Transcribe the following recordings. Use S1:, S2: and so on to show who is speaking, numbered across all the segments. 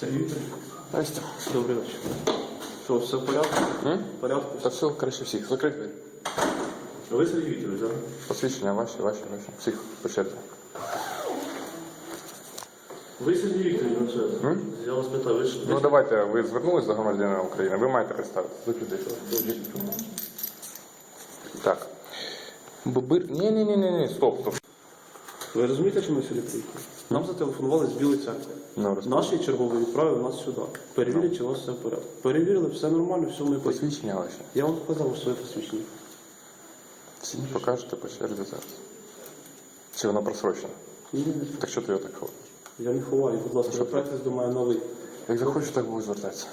S1: Сергій Вікторович.
S2: Здрасте.
S1: Добрий вечір. Що, все в порядку?
S2: М?
S1: В порядку?
S2: Та все краще всіх. Закрить двері.
S1: Ви Сергій Вікторович, так?
S2: Посвідчення ваші, ваші, ваші. Всіх по черзі.
S1: Ви Сергій Вікторович, що?
S2: М?
S1: Я вас питаю, ви ж...
S2: Ну давайте, ви звернулись до громадянина України, ви маєте представитися. Закрити. Так. Бобир. Ні, ні, ні, ні, ні, стоп, стоп.
S1: Ви розумієте, що ми сюди приїхали? Нам зателефонували з Білої церкви.
S2: Ну.
S1: Наші чергові відправили нас сюди. Перевірять, чи у вас все в порядку. Перевірили, все нормально, все ми поїхали.
S2: Посвідчення ваші.
S1: Я вам показав своє посвідчення.
S2: Всі покажете по черзі зараз. Чи воно просрочено?
S1: Ні, ні, ні.
S2: Так що ти його так ховаєш?
S1: Я не ховаю, будь ласка, звертайтесь до мене новий.
S2: Як захочу, так буду звертатися.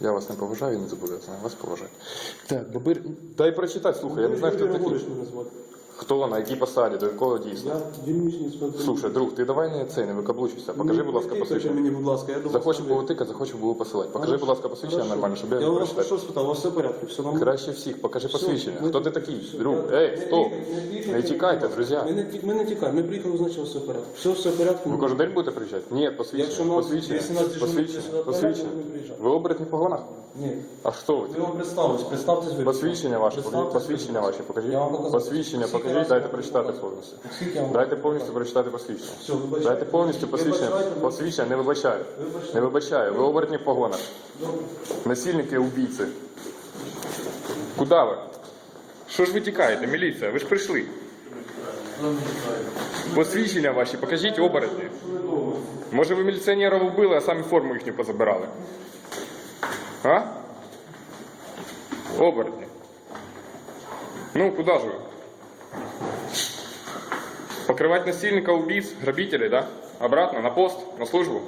S2: Я вас не поважаю і не зобов'язаний вас поважаю. Так, бабир. Дай прочитати, слухай, я не знаю, хто
S1: Юрій
S2: такий. Хто на якій посаді, до якого дійсно.
S1: Я дільничний спеціаліст.
S2: Слушай, друг, ти давай не це, не викаблучуйся. Покажи, будь ласка, посвідчення.
S1: мені, будь ласка, я до вас
S2: Захочу
S1: не-
S2: повитика, захочу було посилати. Покажи, будь ласка, посвідчення
S1: Хорошо.
S2: нормально, щоб я
S1: Я
S2: не
S1: вас
S2: прочитав.
S1: що спитав, у вас все в порядку, все нормально?
S2: Краще всіх, покажи посвідчення. Хто ти такий? Друг, ей, стоп. Не тікайте,
S1: Ми
S2: друзі.
S1: не, ті- ми не тікаємо, ми приїхали, значить, все в порядку. Все, все в порядку.
S2: Ви кожен день будете приїжджати? Ні,
S1: Якщо
S2: посвідчення.
S1: нас-
S2: Посвідчення.
S1: якщо нас дежурний
S2: Посвідчення. Посвідчення.
S1: ми приїжджаємо.
S2: Ви оборотні в погонах?
S1: Ні.
S2: А хто ви?
S1: Ви вам представились, представтесь ви.
S2: Посвідчення ваше, покажіть,
S1: Представтесь,
S2: посвідчення ваше, покажіть.
S1: Я вам показав.
S2: Посвідчення,
S1: Скільки
S2: покажіть,
S1: разів
S2: дайте
S1: я
S2: прочитати
S1: вам
S2: повністю.
S1: Скільки я вам
S2: Дайте повністю прочитати посвідчення.
S1: Все, вибачайте.
S2: Дайте повністю посвідчення.
S1: Вибачайте.
S2: Посвідчення не вибачаю. Не вибачаю. Ви оборотні в погонах. Насильники, убійці. Куди ви? Що ж ви тікаєте, міліція? Ви ж прийшли. Посвідчення ваші, покажіть оборотні. Може ви міліціонерів вбили, а самі форму їхню позабирали? А? Оборотні. Ну, куди ж ви? Покрывать насильника, убийц, грабителей, да? Обратно, на пост, на службу?